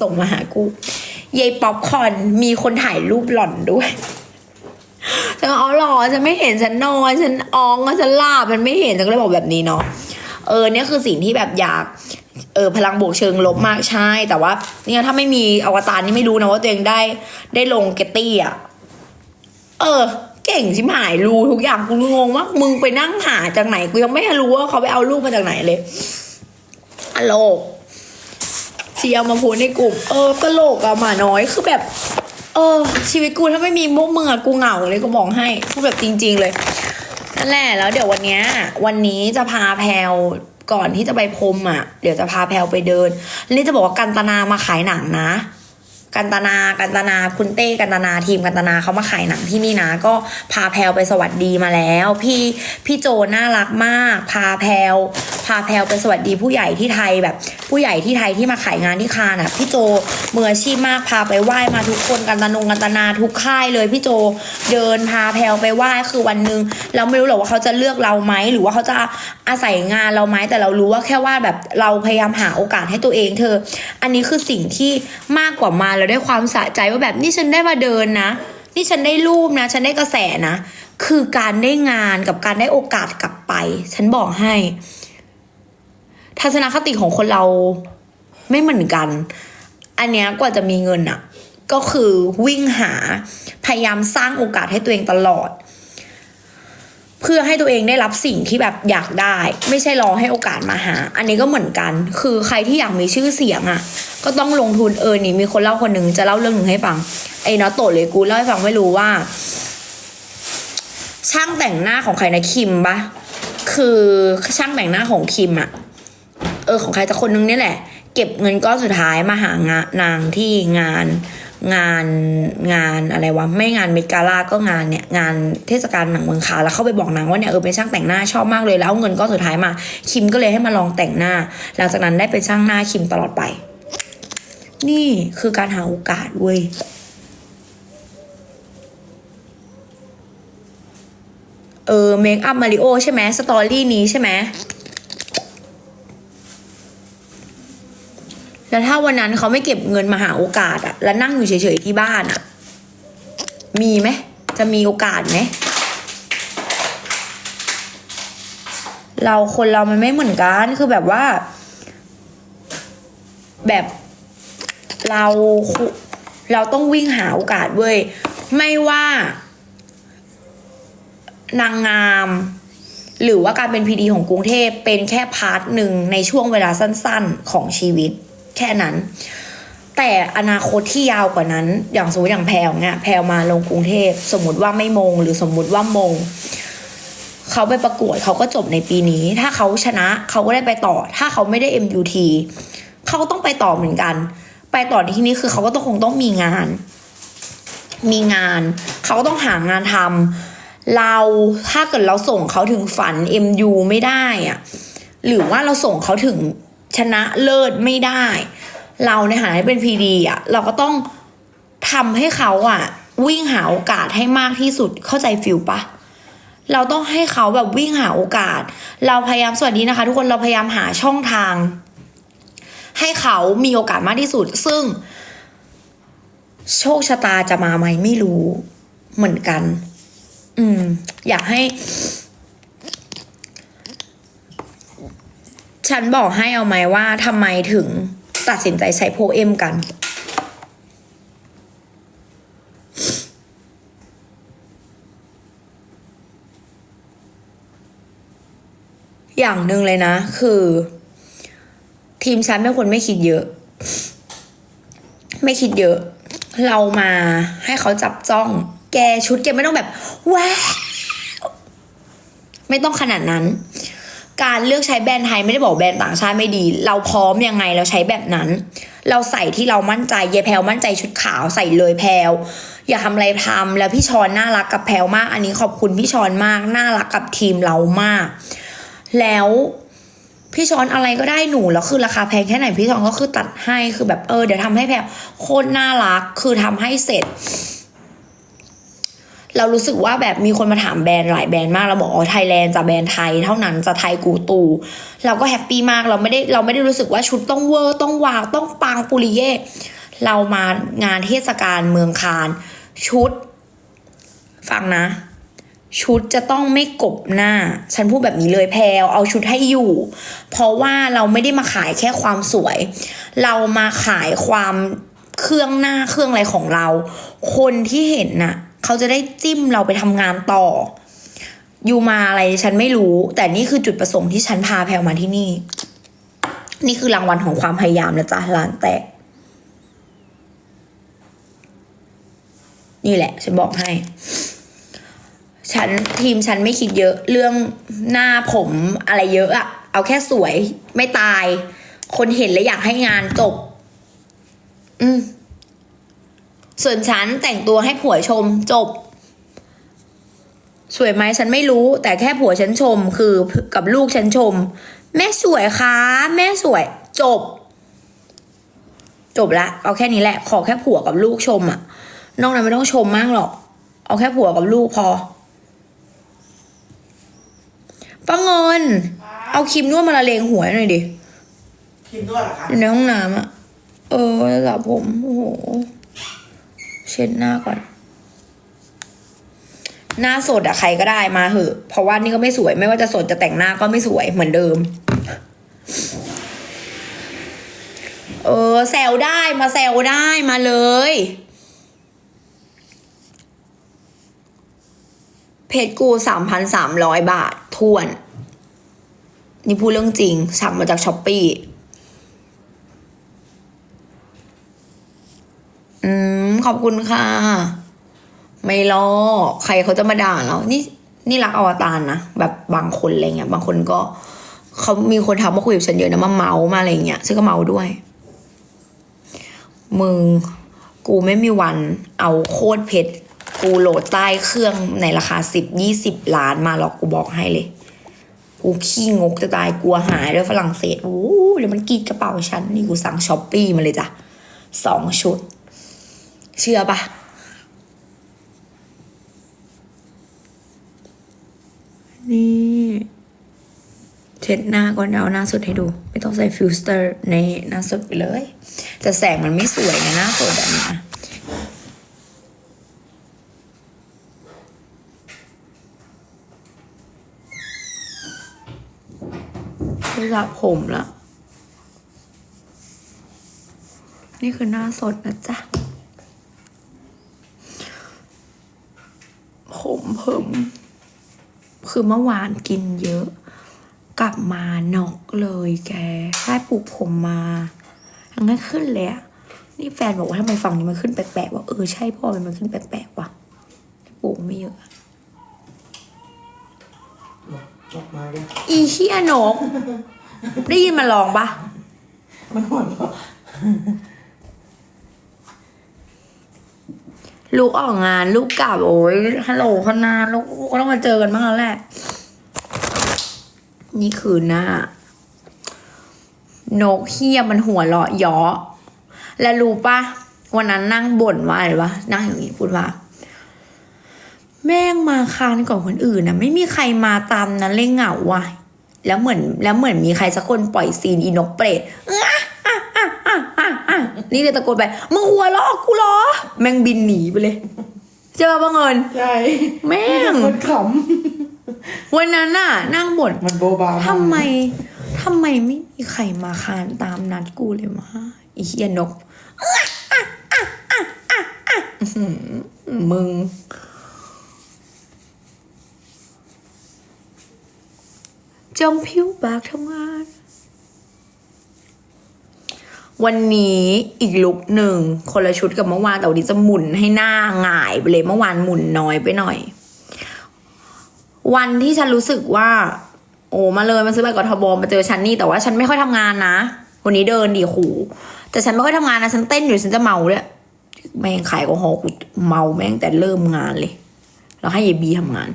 ส่งมาหากูยายป๊อปคอนมีคนถ่ายรูปหล่อนด้วยฉันก็อ๋อหรอฉันไม่เห็นฉันนอนฉันอ้องฉันลาบมันไม่เห็นฉันก็เลยบอกแบบนี้เนาะเออเนี่ยคือสิ่งที่แบบอยากเออพลังบวกเชิงลบมากใช่ แต่ว่า เนี่ยถ้าไม่มีอวตารนี่ไม่รู้นะว่าตัวเองได้ได้ลงเกตตี้อะเออ เก่งชิมหายรู้ทุกอย่างกูงงว่ามึงไปนั่งหาจากไหนกูยังไม่รู้ว่าเขาไปเอารูปมาจากไหนเลยอโลก เชียร์มาโพสในกลุ่ม เออตลกอะหมาน้อยคือแบบ เออ ชีวิตกูถ้าไม่มีมุกมึงอะกูเหงาเลยกูบอกให้พูดแบบจริง ๆ เลยนั่นแหละแล้วเดี๋ยววันเนี้ยวันนี้จะพาแพลวก่อนที่จะไปพรมอะเดี๋ยวจะพาแพลวไปเดินนี่จะบอกว่ากันตนามาขายหนังนะ กันตนากันตนาคุณเต้กันตนาทีมกันตนาเขามาขายหนังที่นี่นะ ก็พาแพลไปสวัสดีมาแล้ว พี่พี่โจน่ารักมาก พาแพลพาแพลไปสวัสดีผู้ใหญ่ที่ไทยแบบ ผู้ใหญ่ที่ไทยที่มาขายงานที่คานอะ พี่โจมืออาชีพมากพาไปไหว้มาทุกคนกันตนงกันตนาทุกค่ายเลยพี่โจเดินพาแพลไปไหว้คือวันหนึ่งเราไม่รู้หรอกว่าเขาจะเลือกเราไหมหรือว่าเขาจะอาศัยงานเราไหมแต่เรารู้ว่าแค่ว่าแบบเราพยายามหาโอกาสให้ตัวเองเธอ อันนี้คือสิ่งที่มากกว่ามาเราได้ความสะใจว่าแบบนี่ฉันได้มาเดินนะ นี่ฉันได้รูปนะ ฉันได้กระแสนะ คือการได้งานกับการได้โอกาสกลับไป ฉันบอกให้ ทัศนคติของคนเราไม่เหมือนกัน อันเนี้ยกว่าจะมีเงินอะก็คือวิ่งหาพยายามสร้างโอกาสให้ตัวเองตลอด เพื่อให้ตัวเองได้รับสิ่งที่แบบอยากได้ ไม่ใช่รอให้โอกาสมาหา อันนี้ก็เหมือนกัน คือใครที่อยากมีชื่อเสียงอะ ก็ต้องลงทุนเออนี่มีคนเล่าคนหนึ่งจะเล่าเรื่องหนึ่งให้ฟังไอ้นาะโตเลยกูเล่าให้ฟังไม่รู้ว่า ช่างแต่งหน้าของใครนะคิมปะคือช่างแต่งหน้าของคิมอะเออของใครจะคนนึงนี่แหละ เก็บเงินก้อนสุดท้ายมาหางานนางที่งานงานงานอะไรวะไม่งานเมกาล่าก็งานเนี่ยงานเทศกาลหนังเมืองคาแล้วเข้าไปบอกนางว่าเนี่ยเออเป็นช่างแต่งหน้าชอบมากเลยแล้วเอาเงินก้อนสุดท้ายมา คิมก็เลยให้มาลองแต่งหน้า หลังจากนั้นได้เป็นช่างหน้าคิมตลอดไป นี่คือการหาโอกาสเว้ยเออเมคอัพมาริโอใช่ไหมสตอรี่นี้ใช่ไหมแล้วถ้าวันนั้นเขาไม่เก็บเงินมาหาโอกาสอะแล้วนั่งอยู่เฉยๆที่บ้านอะมีไหมจะมีโอกาสไหมเราคนเรามันไม่เหมือนกันคือแบบว่า แบบ เราเราต้องวิ่งหาโอกาสเว้ย ไม่ว่า นางงาม หรือว่าการเป็นพีดีของกรุงเทพเป็นแค่พาร์ทหนึ่งในช่วงเวลาสั้นๆของชีวิต แค่นั้น แต่อนาคตที่ยาวกว่านั้น อย่างสมมติอย่างแพลเนี่ยแพลมาลงกรุงเทพสมมติว่าไม่มง หรือสมมติว่ามงเขาไปประกวดเขาก็จบในปีนี้ ถ้าเขาชนะเขาก็ได้ไปต่อ ถ้าเขาไม่ได้ MUT เขาต้องไปต่อเหมือนกัน ไปต่อในที่นี้คือเขาก็ต้องคงต้องมีงาน มีงาน เขาก็ต้องหางานทำเราถ้าเกิดเราส่งเขาถึงฝัน MU ไม่ได้อะหรือว่าเราส่งเขาถึงชนะเลิศไม่ได้ เราในฐานะที่เป็นพีดีอะเราก็ต้องทำให้เขาอะ วิ่งหาโอกาสให้มากที่สุดเข้าใจฟิลปะเราต้องให้เขาแบบวิ่งหาโอกาส เราพยายามสวัสดีนะคะ ทุกคนเราพยายามหาช่องทาง ให้เขามีโอกาสมากที่สุด ซึ่ง โชคชะตาจะมาไหมไม่รู้เหมือนกัน อืม อยากให้ ฉันบอกให้เอาไหมว่าทำไมถึงตัดสินใจใช้โพเอมกันอย่างหนึ่งเลยนะ คือ ทีมฉันเป็นคนไม่คิดเยอะ ไม่คิดเยอะ เรามาให้เขาจับจ้อง แกชุดแกไม่ต้องแบบว้าไม่ต้องขนาดนั้น การเลือกใช้แบรนด์ไทยไม่ได้บอกแบรนด์ต่างชาติไม่ดี เราพร้อมยังไงเราใช้แบบนั้น เราใส่ที่เรามั่นใจเยายแพลวมั่นใจชุดขาวใส่เลยแพลวอย่าทำอะไรทำแล้วพี่ชอนน่ารักกับแพลวมาก อันนี้ขอบคุณพี่ชอนมาก น่ารักกับทีมเรามาก แล้ว พี่ช้อนอะไรก็ได้หนูแล้วคือราคาแพงแค่ไหนพี่ช้อนก็คือตัดให้คือแบบเออเดี๋ยวทำให้แพลวโคตรน่ารักคือทำให้เสร็จ เรารู้สึกว่าแบบมีคนมาถามแบรนด์หลายแบรนด์มากเราบอกอ๋อไทยแลนด์จะแบรนด์ไทยเท่านั้นจะไทยกูตู เราก็แฮปปี้มากเราไม่ได้เราไม่ได้รู้สึกว่าชุดต้องเวอร์ต้องวาวต้องปังปุริเย่เรามางานเทศกาลเมืองคานชุด ฟังนะ ชุดจะต้องไม่กบหน้า ฉันพูดแบบนี้เลยแพลวเอาชุดให้อยู่ เพราะว่าเราไม่ได้มาขายแค่ความสวย เรามาขายความเครื่องหน้าเครื่องอะไรของเรา คนที่เห็นน่ะ เขาจะได้จิ้มเราไปทำงานต่อ อยู่มาอะไรฉันไม่รู้ แต่นี่คือจุดประสงค์ที่ฉันพาแพลวมาที่นี่ นี่คือรางวัลของความพยายามนะจ๊ะร้านแตกนี่แหละ ฉันบอกให้ ฉันทีมฉันไม่คิดเยอะเรื่องหน้าผมอะไรเยอะอะเอาแค่สวยไม่ตาย คนเห็นแล้วอยากให้งานจบ อืม ส่วนฉันแต่งตัวให้ผัวชมจบ สวยไหมฉันไม่รู้ แต่แค่ผัวฉันชม คือกับลูกฉันชม แม่สวยคะแม่สวยจบ จบละเอาแค่นี้แหละ ขอแค่ผัวกับลูกชมอะนอกนั้นไม่ต้องชมมากหรอก เอาแค่ผัวกับลูกพอ ป้าเงินเอาครีมนวดมาละเลงหัวให้หน่อยดิครีมนวดเหรอคะอยู่ในห้องน้ำอะเออสระผมโอ้โหเช็ดหน้าก่อน หน้าสดอะใครก็ได้มาเหอะ เพราะว่านี่ก็ไม่สวย ไม่ว่าจะสดจะแต่งหน้าก็ไม่สวยเหมือนเดิม เออแซวได้มาแซวได้มาเลย เพจกูสามพันสามร้อยบาททวน นี่พูดเรื่องจริง สั่งมาจากช้อปปี้อืม ขอบคุณค่ะ ไม่รอ ใครเขาจะมาด่าเรา นี่ นี่รักอวตารนะ แบบบางคนอะไรเงี้ย บางคนก็เขามีคนทักมาคุยกับฉันเยอะนะมาเมามาอะไรเงี้ยซึ่งก็เมาด้วย มึง กูไม่มีวันเอาโคตรเพชร กูโหลดใต้เครื่องในราคาสิบยี่สิบล้านมาหรอกกูบอกให้เลย กูขี้งกจะตายกลัวหายด้วยฝรั่งเศสโอ้เดี๋ยวมันกีดกระเป๋าฉันนี่กูสั่งช้อปปี้มาเลยจ้ะสองชุด เชื่อปะนี่เช็ดหน้าก่อนเอาหน้าสดให้ดู ไม่ต้องใส่ฟิลเตอร์ในหน้าสดไปเลย แต่แสงมันไม่สวยนะหน้าสดแบบนี้ นะไม่สระผมละนี่คือหน้าสดนะจ๊ะ ผมเพิ่มคือเมื่อวานกินเยอะ กลับมานอกเลยแกแค่ปลูกผมมาทั้งนั้นขึ้นเลยอะนี่แฟนบอกว่าทำไมฝั่งนี้มันขึ้นแปลกๆว่าเออใช่พ่อมันขึ้นแปลกๆว่ะปลูกไม่เยอะ เลยอีเชี่ยนก ได้ยินมันลองปะมันหัวเราะลูกออกงาน ลูกกลับ โอ้ยฮัลโหลคณาลูกก็ต้องมาเจอกันบ้างแล้วแหละ นี่คือหน้า นกเฮียมันหัวเราะเยาะและรู้ปะวันนั้นนั่งบ่นว่าอะไรวะนั่งอย่างนี้พูดว่า แม่งมาคานก่อนคนอื่นนะไม่มีใครมาตามนั้นเลยเหงาว่ะ แล้วเหมือนแล้วเหมือนมีใครสักคนปล่อยซีนอีนกเปรตอะอะอะอะอะอะนี่เลยตะโกนไปมึงหัวเราะกูเหรอแม่งบินหนีไปเลยเจอปะเงินใช่แม่งมันขวันนั้นน่ะ นั่งบ่นำมันโบบาากทำไมทำไมไม่มีใครมาคานตามนัดกูเลยวะอีเฮียนกอื้อหือมึง จงผิวปากทำงาน วันนี้อีกลุกหนึ่ง คนละชุดกับเมื่อวานแต่วันนี้จะหมุนให้หน้าหงายไปเลยเมื่อวานหมุนน้อยไปหน่อย วันที่ฉันรู้สึกว่า โอ้มาเลยมาซื้อใบกทบมาเจอฉันนี่แต่ว่าฉันไม่ค่อยทำงานนะ วันนี้เดินดีขู่แต่ฉันไม่ค่อยทำงานนะฉันเต้นอยู่ฉันจะเมาด้วยแม่งขายแอลกอฮอล์กูเมาแม่งแต่เริ่มงานเลยแล้วให้ยายบีทำงาน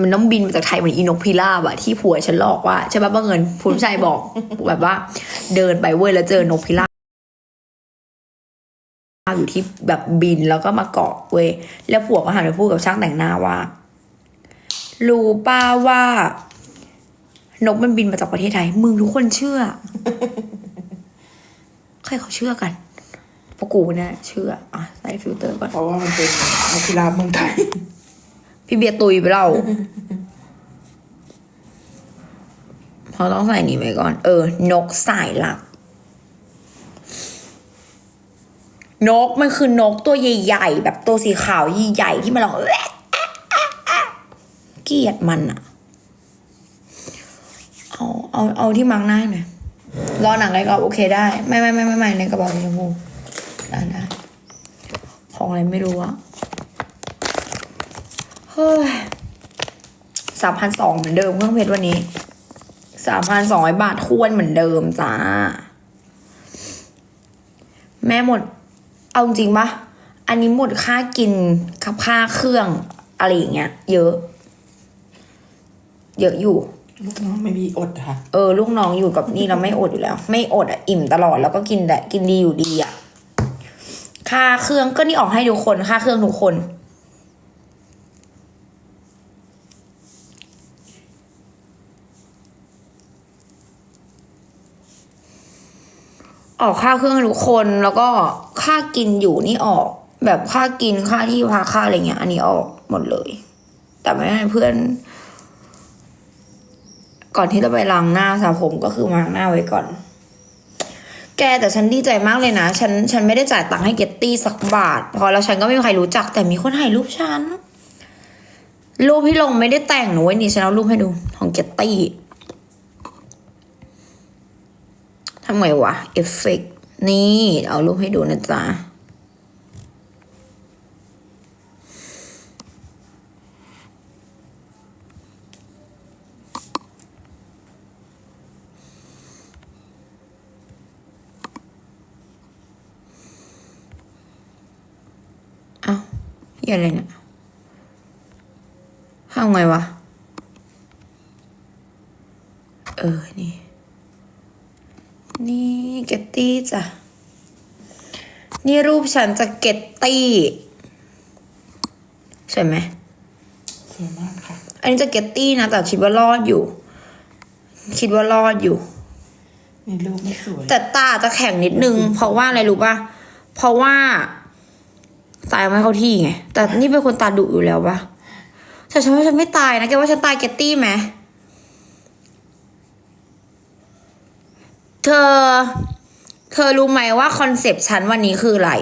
มันต้องบินมาจากไทยเหมือนอีนกพิราบอะที่ผัวฉันหลอกว่าใช่ปะบ้าเงินผู้ชายบอกแบบว่า เดินไปเว้ยแล้วเจอนกพิราบอยู่ที่แบบบินแล้วก็มาเกาะเว้ยแล้วผัวก็หันไปพูดกับช่างแต่งหน้าว่ารู้ป้าว่านกมันบินมาจากประเทศไทย มึงทุกคนเชื่อ ใครเขาเชื่อกันพวกกูเนี่ยเชื่อ อะใส่ฟิลเตอร์ก่อน เพราะว่ามันเป็นนักกีฬาเมืองไทย พี่เบียร์ตุยไปเราเพราะต้องใส่นี่ไว้ก่อน เออ นกสายหลัก นกมันคือนกตัวใหญ่ๆแบบตัวสีขาวใหญ่ๆที่มันร้องเกลียดมันอะเอาเอาเอาที่มังหน้าหน่อยรอหนังอะไรก็โอเคได้ ไม่ไม่ไม่ไม่ไม่ในกระเป๋าสีชมพูได้ได้ของอะไรไม่รู้อะ สามพันสองเหมือนเดิมเครื่องเพชรวันนี้สามพันสองร้อยบาททวนเหมือนเดิมจ้า แม่หมด เอาจริงปะอันนี้หมดค่ากินกับค่าเครื่องอะไรอย่างเงี้ย เยอะ เยอะอยู่ ลูกน้องไม่มีอดค่ะ เออ ลูกน้องอยู่กับนี่เราไม่อดอยู่แล้ว ไม่อดอะอิ่มตลอดแล้วก็กินแต่กินดีอยู่ดีอะ ค่าเครื่องก็นี่ออกให้ทุกคน ค่าเครื่องทุกคน ออกค่าเครื่องทุกคนแล้วก็ค่ากินอยู่นี่ออก แบบค่ากินค่าที่พักค่าอะไรเงี้ย อันนี้ออกหมดเลย แต่ไม่ให้เพื่อน ก่อนที่จะไปล้างหน้าสระผมก็คือมาล้างหน้าไว้ก่อน แกแต่ฉันดีใจมากเลยนะ ฉันฉันไม่ได้จ่ายตังค์ให้เกตตี้สักบาท พอแล้วฉันก็ไม่มีใครรู้จักแต่มีคนถ่ายรูปฉันรูปที่ลงไม่ได้แต่งหนูไว้นี่ฉันเอารูปให้ดูของเกตตี้ ทำไงวะเอฟเฟกต์นี่เอารูปให้ดูนะจ๊ะเอายอะไรเนี่ยทำไงวะ เออ นี่ นี่เกตตี้จ้ะ นี่รูปฉันจากเกตตี้ใช่ไหมสวยมากค่ะ อันนี้จากเกตตี้นะ แต่คิดว่ารอดอยู่ คิดว่ารอดอยู่ในรูปไม่สวย แต่ตาจะแข็งนิดนึง เพราะว่าอะไรรู้ป่ะ เพราะว่าตายไม่เข้าที่ไง แต่นี่เป็นคนตาดุอยู่แล้วป่ะแต่ฉันว่าฉันไม่ตายนะ แกว่าฉันตายเกตตี้ไหม เธอ เธอรู้ไหมว่าคอนเซปต์ฉันวันนี้คืออะไร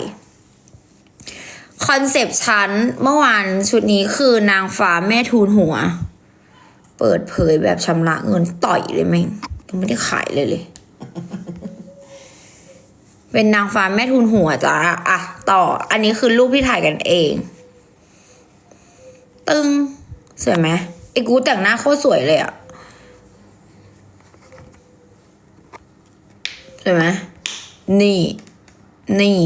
คอนเซปต์ฉันเมื่อวานชุดนี้คือนางฟ้าแม่ทูลหัว เปิดเผยแบบชำระเงินต่อยเลยแม่งยังไม่ได้ขายเลยเลย เป็นนางฟ้าแม่ทุนหัวจ้าอะต่อ อันนี้คือรูปที่ถ่ายกันเอง ตึงสวยไหมไอ้กูแต่งหน้าโคตรสวยเลยอะ สวยไหมนี่ นี่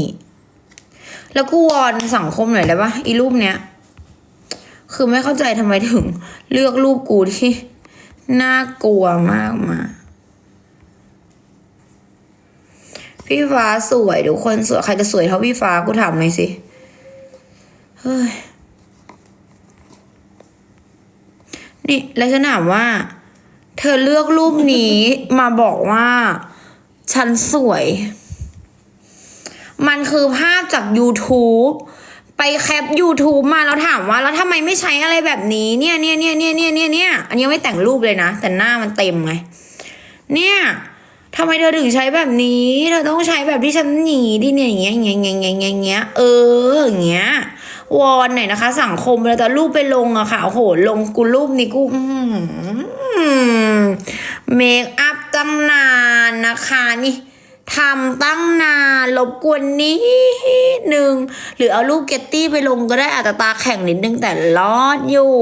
แล้วกูวอนสังคมหน่อยได้ปะอีรูปเนี้ย คือไม่เข้าใจทำไมถึง เลือกรูปกูที่น่ากลัวมากมา พี่ฟ้าสวยทุกคนสวยใครจะสวยเท่าพี่ฟ้ากูถามหน่อยสิ เฮ้ย นี่แล้วฉันถามว่า เธอเลือกรูปนี้มาบอกว่า ฉันสวย มันคือภาพจาก YouTube ไปแคป YouTube มาแล้วถามว่า แล้วทำไมไม่ใช้อะไรแบบนี้ เนี่ยเนี่ยเนี่ยเนี่ยเนี่ยเนี่ยเนี่ยอันนี้ไม่แต่งรูปเลยนะ แต่หน้ามันเต็มไง เนี่ยทำไมเธอถึงใช้แบบนี้ เธอต้องใช้แบบที่ฉันหนีดิเนี่ยอย่างเงี้ยอย่างเงี้ยอย่างเงี้ยอย่างเงี้ยเอออย่างเงี้ยวอนหน่อยนะคะ สังคมแล้วแต่รูปไปลงอะค่ะโอ้โหลงกูรูปนี้กูอื้อหือ เมคอัพตั้งนานนะคะนี่ทำตั้งนานรบกวนนิดนึง หรือเอารูปเกตตี้ไปลงก็ได้อาจจะตาแข็งนิดนึงแต่รอดอยู่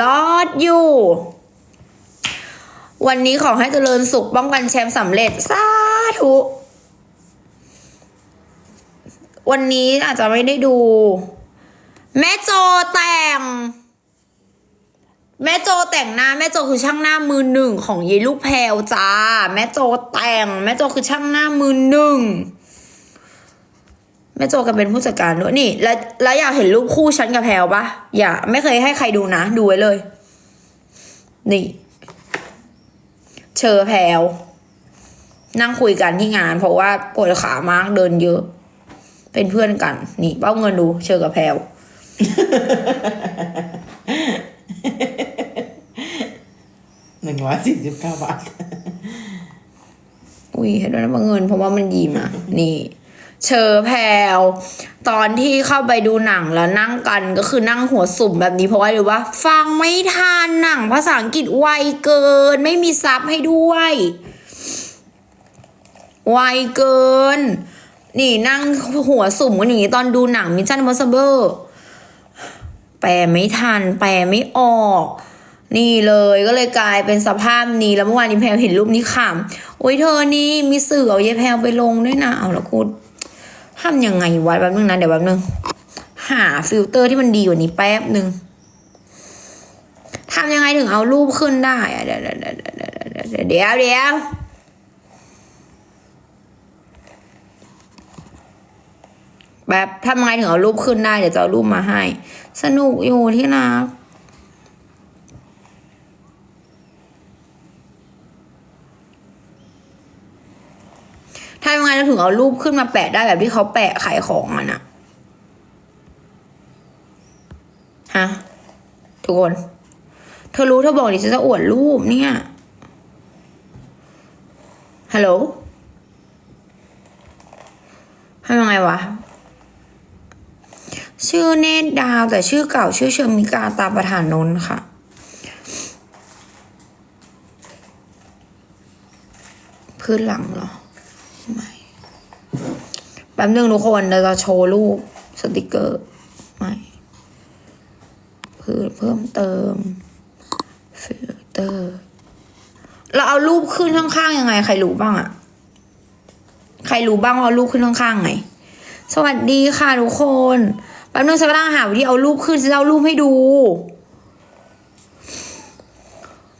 รอดอยู่ วันนี้ขอให้เจริญสุขป้องกันแชมป์สำเร็จสาธุวันนี้อาจจะไม่ได้ดู แม่โจแต่ง แม่โจแต่งหน้าแม่โจคือช่างหน้ามือหนึ่งของเยลูกแพลวจ้า แม่โจแต่ง แม่โจคือช่างหน้ามือหนึ่งแม่โจกันเป็นผู้จัดการด้วยนี่ แล้วแล้วอยากเห็นรูปคู่ฉันกับแพลวปะอย่าไม่เคยให้ใครดูนะ ดูไว้เลย นี่ เชอแพลวนั่งคุยกันที่งาน เพราะว่าปวดขามากเดินเยอะ เป็นเพื่อนกัน นี่เป้าเงินดู เชอกับแพลว หนึ่งร้อยสี่สิบเก้าบาท อุ้ยเห็นด้วยนะบังเงินเพราะว่ามันยิ้มอะ นี่ เชอแพลวตอนที่เข้าไปดูหนังแล้วนั่งกันก็คือนั่งหัวสุ่มแบบนี้เพราะว่าหรือว่า ฟังไม่ทันหนัง ภาษาอังกฤษไวเกิน ไม่มีซับให้ด้วย ไวเกิน นี่นั่งหัวสุ่มกันอย่างนี้ตอนดูหนังมิชชั่นมอสเบอร์แปลไม่ทัน แปลไม่ออก นี่เลยก็เลยกลายเป็นสภาพนี้แล้วเมื่อวานนี้แพลวเห็นรูปนี้ขำโอ้ยเธอนี่มีสื่อเอายายแพลวไปลงด้วยนะเอาแล้วกูทำยังไงวะแป๊บนึงนะเดี๋ยวแป๊บนึงหาฟิลเตอร์ที่มันดีกว่านี้แป๊บนึงทำยังไงถึงเอารูปขึ้นได้เดี๋ยวเดี๋ยวเดี๋ยวเดี๋ยวเดี๋ยวแบบทำยังไงถึงเอารูปขึ้นได้เดี๋ยวจะเอารูปมาให้ สนุกอยู่ที่นัก ทำยังไง เอารูปขึ้นมาแปะได้แบบที่เขาแปะขายของมันะฮะทุกคน เธอรู้เธอบอกดิฉันจะอวดรูปเนี่ยฮัลโหลทำยังไงวะ ชื่อเนตดาวแต่ชื่อเก่าชื่อเชอมิกาตาประธานนนท์ค่ะ พื้นหลังเหรอ แป๊บนึงทุกคนเราจะโชว์รูปสติกเกอร์ไม่พื้นเพิ่มเติมฟิลเตอร์ เราเอารูปขึ้นข้างๆยังไง ใครรู้บ้างอะใครรู้บ้างว่าเอารูปขึ้นข้างๆไง สวัสดีค่ะทุกคนแป๊บนึงฉันกำลังหาวิธีเอารูปขึ้นฉันจะเอารูปให้ดู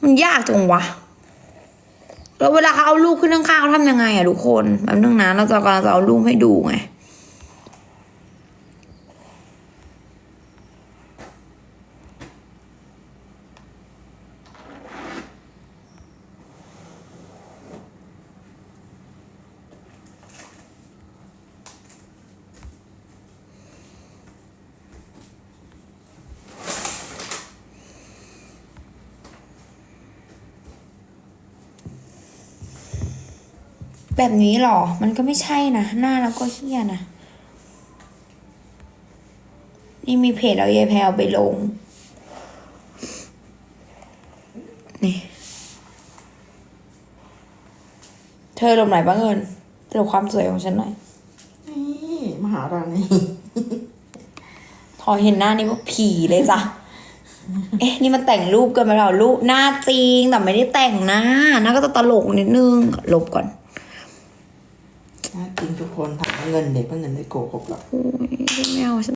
มันยากจังวะ แล้วเวลาเขาเอารูปขึ้นข้างๆเขาทำยังไงอะทุกคนแบบนึงนะเราจะกำลังจะเอารูปให้ดูไง แบบนี้หรอ มันก็ไม่ใช่นะ หน้าเราก็เฮี้ยนะ นี่มีเพจเอายายแพลวไปลง นี่ เธอลงไหนบ้างเงินเธอความสวยของฉันหน่อย นี่มหาราณีพอเห็นหน้านี่ว่าผีเลยจ้ะ เอ๊ะ นี่มันแต่งรูปกันมาแล้วรูปหน้าจริงแต่ไม่ได้แต่งหน้าหน้าก็จะตลกนิดนึง ลบก่อน น่ากินทุกคนถามว่าเงินเด็กเพื่าเงินได้โกหกหรอก โอ้ยไม่เอาฉัน